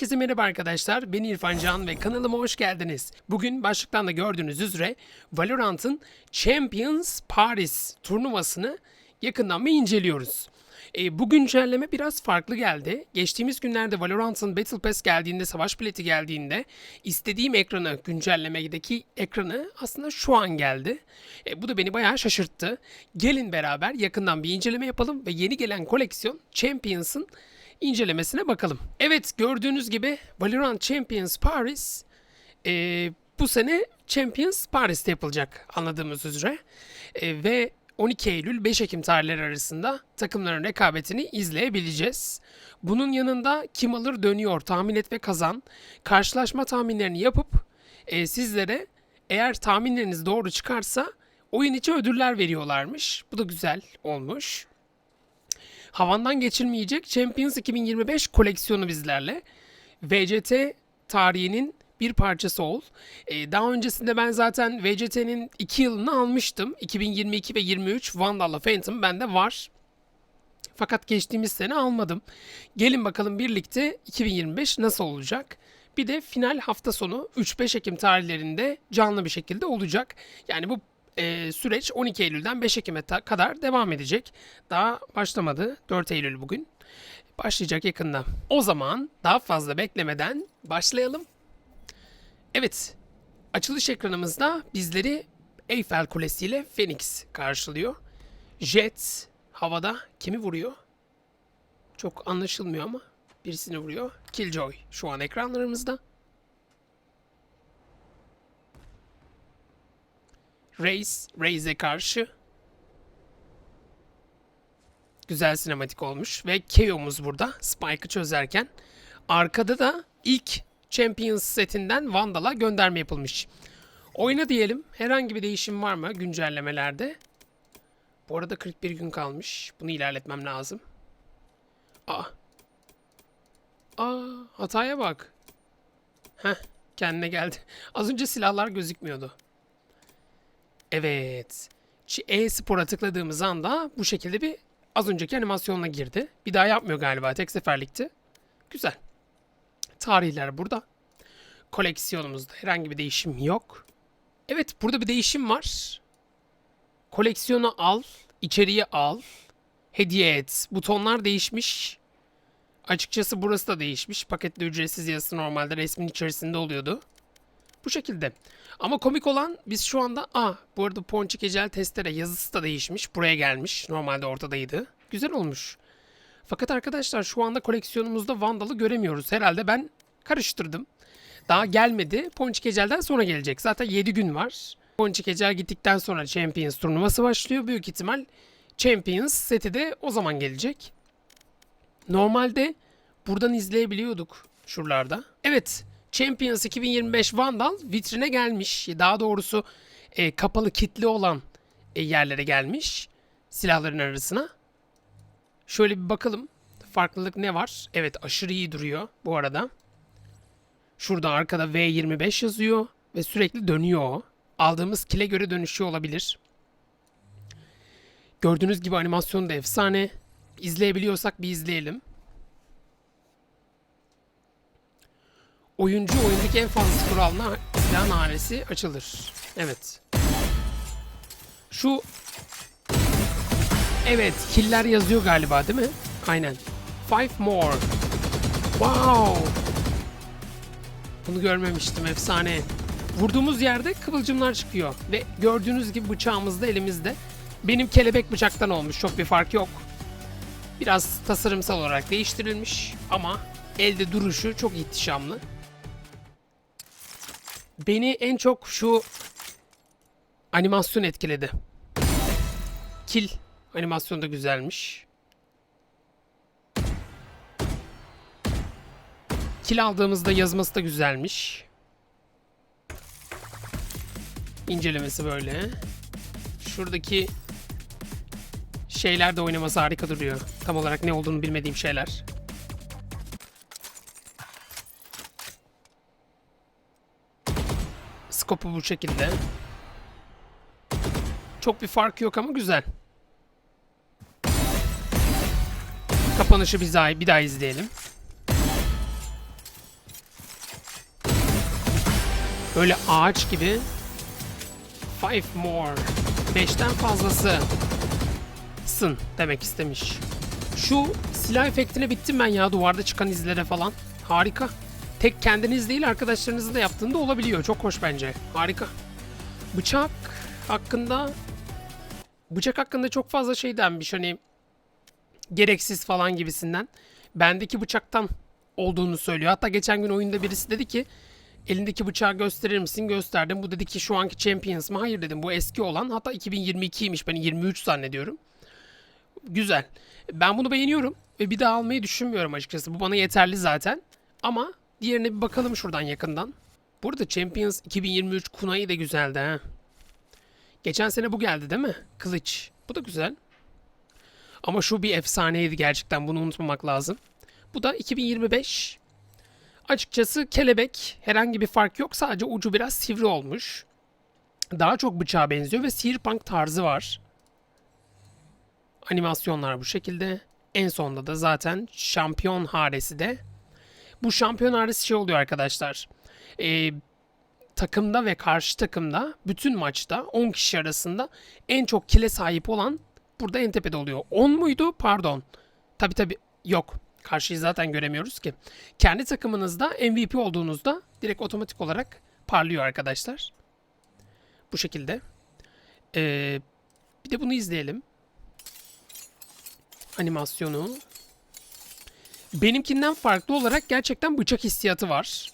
Herkese merhaba arkadaşlar. Ben İrfan Can ve kanalıma hoş geldiniz. Bugün başlıktan da gördüğünüz üzere Valorant'ın Champions Paris turnuvasını yakından bir inceliyoruz. E, bu güncelleme biraz farklı geldi. Geçtiğimiz günlerde Valorant'ın Battle Pass geldiğinde, savaş bileti geldiğinde istediğim ekranı, güncellemedeki ekranı aslında şu an geldi. E, bu da beni bayağı şaşırttı. Gelin beraber yakından bir inceleme yapalım ve yeni gelen koleksiyon Champions'ın incelemesine bakalım. Evet gördüğünüz gibi Valorant Champions Paris e, bu sene Champions Paris'te yapılacak anladığımız üzere. E, ve 12 Eylül 5 Ekim tarihleri arasında takımların rekabetini izleyebileceğiz. Bunun yanında kim alır dönüyor tahmin et ve kazan. Karşılaşma tahminlerini yapıp e, sizlere eğer tahminleriniz doğru çıkarsa oyun içi ödüller veriyorlarmış. Bu da güzel olmuş. Havandan geçilmeyecek Champions 2025 koleksiyonu bizlerle. VCT tarihinin bir parçası ol. Ee, daha öncesinde ben zaten VCT'nin 2 yılını almıştım. 2022 ve 23 Vandal'la Phantom bende var. Fakat geçtiğimiz sene almadım. Gelin bakalım birlikte 2025 nasıl olacak? Bir de final hafta sonu 3-5 Ekim tarihlerinde canlı bir şekilde olacak. Yani bu e, süreç 12 Eylül'den 5 Ekim'e kadar devam edecek. Daha başlamadı. 4 Eylül bugün. Başlayacak yakında. O zaman daha fazla beklemeden başlayalım. Evet. Açılış ekranımızda bizleri Eiffel Kulesi ile Phoenix karşılıyor. Jet havada kimi vuruyor? Çok anlaşılmıyor ama birisini vuruyor. Killjoy şu an ekranlarımızda. Reis, Reis'e karşı. Güzel sinematik olmuş ve Keo'muz burada Spike'ı çözerken. Arkada da ilk Champions setinden Vandal'a gönderme yapılmış. Oyna diyelim. Herhangi bir değişim var mı güncellemelerde? Bu arada 41 gün kalmış. Bunu ilerletmem lazım. Aa. Aa, hataya bak. Heh, kendine geldi. Az önce silahlar gözükmüyordu. Evet. E-Spor'a tıkladığımız anda bu şekilde bir az önceki animasyonla girdi. Bir daha yapmıyor galiba. Tek seferlikti. Güzel. Tarihler burada. Koleksiyonumuzda herhangi bir değişim yok. Evet burada bir değişim var. Koleksiyonu al, içeriye al, hediye et. Butonlar değişmiş. Açıkçası burası da değişmiş. Paketli ücretsiz yazısı normalde resmin içerisinde oluyordu. Bu şekilde. Ama komik olan biz şu anda a bu arada Ponçik Ecel Testere yazısı da değişmiş. Buraya gelmiş. Normalde ortadaydı. Güzel olmuş. Fakat arkadaşlar şu anda koleksiyonumuzda Vandal'ı göremiyoruz. Herhalde ben karıştırdım. Daha gelmedi. Ponçik Ecel'den sonra gelecek. Zaten 7 gün var. Ponçik Ecel gittikten sonra Champions turnuvası başlıyor. Büyük ihtimal Champions seti de o zaman gelecek. Normalde buradan izleyebiliyorduk şuralarda. Evet, Champions 2025 Vandal vitrine gelmiş. Daha doğrusu e, kapalı kitli olan e, yerlere gelmiş. Silahların arasına. Şöyle bir bakalım. Farklılık ne var? Evet aşırı iyi duruyor bu arada. Şurada arkada V25 yazıyor ve sürekli dönüyor o. Aldığımız kile göre dönüşüyor olabilir. Gördüğünüz gibi animasyon da efsane. İzleyebiliyorsak bir izleyelim. Oyuncu oyundaki en fazla skor alma silah hanesi açılır. Evet. Şu Evet, killer yazıyor galiba değil mi? Aynen. Five more. Wow. Bunu görmemiştim, efsane. Vurduğumuz yerde kıvılcımlar çıkıyor. Ve gördüğünüz gibi bıçağımız da elimizde. Benim kelebek bıçaktan olmuş, çok bir fark yok. Biraz tasarımsal olarak değiştirilmiş ama elde duruşu çok ihtişamlı. Beni en çok şu animasyon etkiledi. Kill animasyonu da güzelmiş. Kill aldığımızda yazması da güzelmiş. İncelemesi böyle. Şuradaki şeyler de oynaması harika duruyor. Tam olarak ne olduğunu bilmediğim şeyler. skopu bu şekilde. Çok bir fark yok ama güzel. Kapanışı bir daha, bir daha izleyelim. Böyle ağaç gibi. Five more. Beşten fazlası. Sın demek istemiş. Şu silah efektine bittim ben ya duvarda çıkan izlere falan. Harika. Tek kendiniz değil arkadaşlarınızın da yaptığında olabiliyor. Çok hoş bence. Harika. Bıçak hakkında bıçak hakkında çok fazla şey denmiş hani gereksiz falan gibisinden. Bendeki bıçaktan olduğunu söylüyor. Hatta geçen gün oyunda birisi dedi ki elindeki bıçağı gösterir misin? Gösterdim. Bu dedi ki şu anki Champions mı? Hayır dedim. Bu eski olan. Hatta 2022'ymiş. Ben 23 zannediyorum. Güzel. Ben bunu beğeniyorum ve bir daha almayı düşünmüyorum açıkçası. Bu bana yeterli zaten. Ama diğerine bir bakalım şuradan yakından. Burada Champions 2023 Kunai de güzeldi ha. Geçen sene bu geldi değil mi? Kılıç. Bu da güzel. Ama şu bir efsaneydi gerçekten. Bunu unutmamak lazım. Bu da 2025. Açıkçası kelebek herhangi bir fark yok. Sadece ucu biraz sivri olmuş. Daha çok bıçağa benziyor ve sihirpunk tarzı var. Animasyonlar bu şekilde. En sonda da zaten şampiyon haresi de. Bu şampiyon haresi şey oluyor arkadaşlar. Ee, takımda ve karşı takımda bütün maçta 10 kişi arasında en çok kile sahip olan burada en tepede oluyor. 10 muydu? Pardon. Tabi tabi yok. Karşıyı zaten göremiyoruz ki. Kendi takımınızda MVP olduğunuzda direkt otomatik olarak parlıyor arkadaşlar. Bu şekilde. Ee, bir de bunu izleyelim. Animasyonu. Benimkinden farklı olarak gerçekten bıçak hissiyatı var.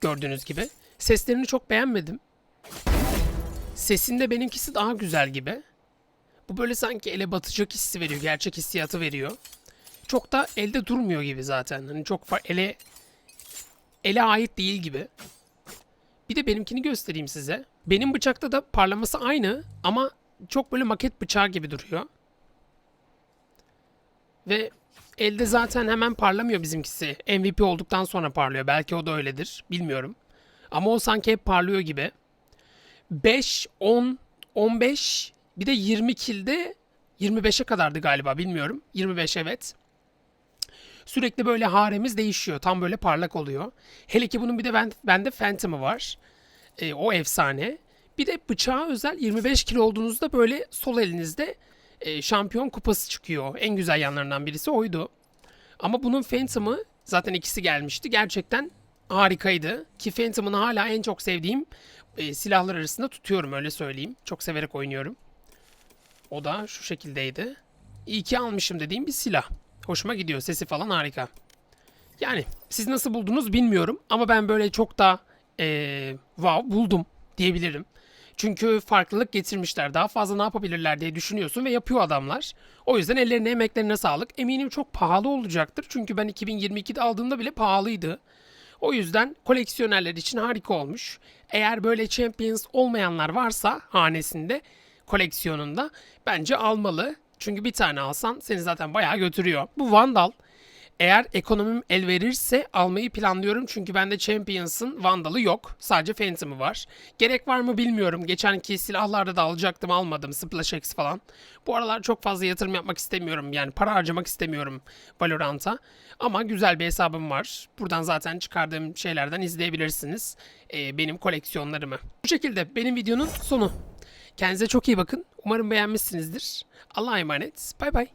Gördüğünüz gibi. Seslerini çok beğenmedim. Sesinde benimkisi daha güzel gibi. Bu böyle sanki ele batacak hissi veriyor. Gerçek hissiyatı veriyor. Çok da elde durmuyor gibi zaten. Hani çok ele ele ait değil gibi. Bir de benimkini göstereyim size. Benim bıçakta da parlaması aynı ama çok böyle maket bıçağı gibi duruyor. Ve elde zaten hemen parlamıyor bizimkisi. MVP olduktan sonra parlıyor. Belki o da öyledir. Bilmiyorum. Ama o sanki hep parlıyor gibi. 5, 10, 15 bir de 20 kilde 25'e kadardı galiba bilmiyorum. 25 evet. Sürekli böyle haremiz değişiyor. Tam böyle parlak oluyor. Hele ki bunun bir de ben, bende Phantom'ı var. E, o efsane. Bir de bıçağa özel 25 kilo olduğunuzda böyle sol elinizde e, şampiyon kupası çıkıyor. En güzel yanlarından birisi oydu. Ama bunun Phantom'ı zaten ikisi gelmişti. Gerçekten harikaydı. Ki Phantom'ın hala en çok sevdiğim e, silahlar arasında tutuyorum öyle söyleyeyim. Çok severek oynuyorum. O da şu şekildeydi. İyi ki almışım dediğim bir silah. Hoşuma gidiyor. Sesi falan harika. Yani siz nasıl buldunuz bilmiyorum. Ama ben böyle çok da eee wow buldum diyebilirim. Çünkü farklılık getirmişler. Daha fazla ne yapabilirler diye düşünüyorsun ve yapıyor adamlar. O yüzden ellerine emeklerine sağlık. Eminim çok pahalı olacaktır. Çünkü ben 2022'de aldığımda bile pahalıydı. O yüzden koleksiyonerler için harika olmuş. Eğer böyle Champions olmayanlar varsa hanesinde koleksiyonunda bence almalı. Çünkü bir tane alsan seni zaten bayağı götürüyor. Bu Vandal eğer ekonomim el verirse almayı planlıyorum. Çünkü bende Champions'ın Vandal'ı yok. Sadece Phantom'ı var. Gerek var mı bilmiyorum. Geçenki silahlarda da alacaktım almadım. Splash X falan. Bu aralar çok fazla yatırım yapmak istemiyorum. Yani para harcamak istemiyorum Valorant'a. Ama güzel bir hesabım var. Buradan zaten çıkardığım şeylerden izleyebilirsiniz. Ee, benim koleksiyonlarımı. Bu şekilde benim videonun sonu. Kendinize çok iyi bakın. Umarım beğenmişsinizdir. Allah'a emanet. Bay bay.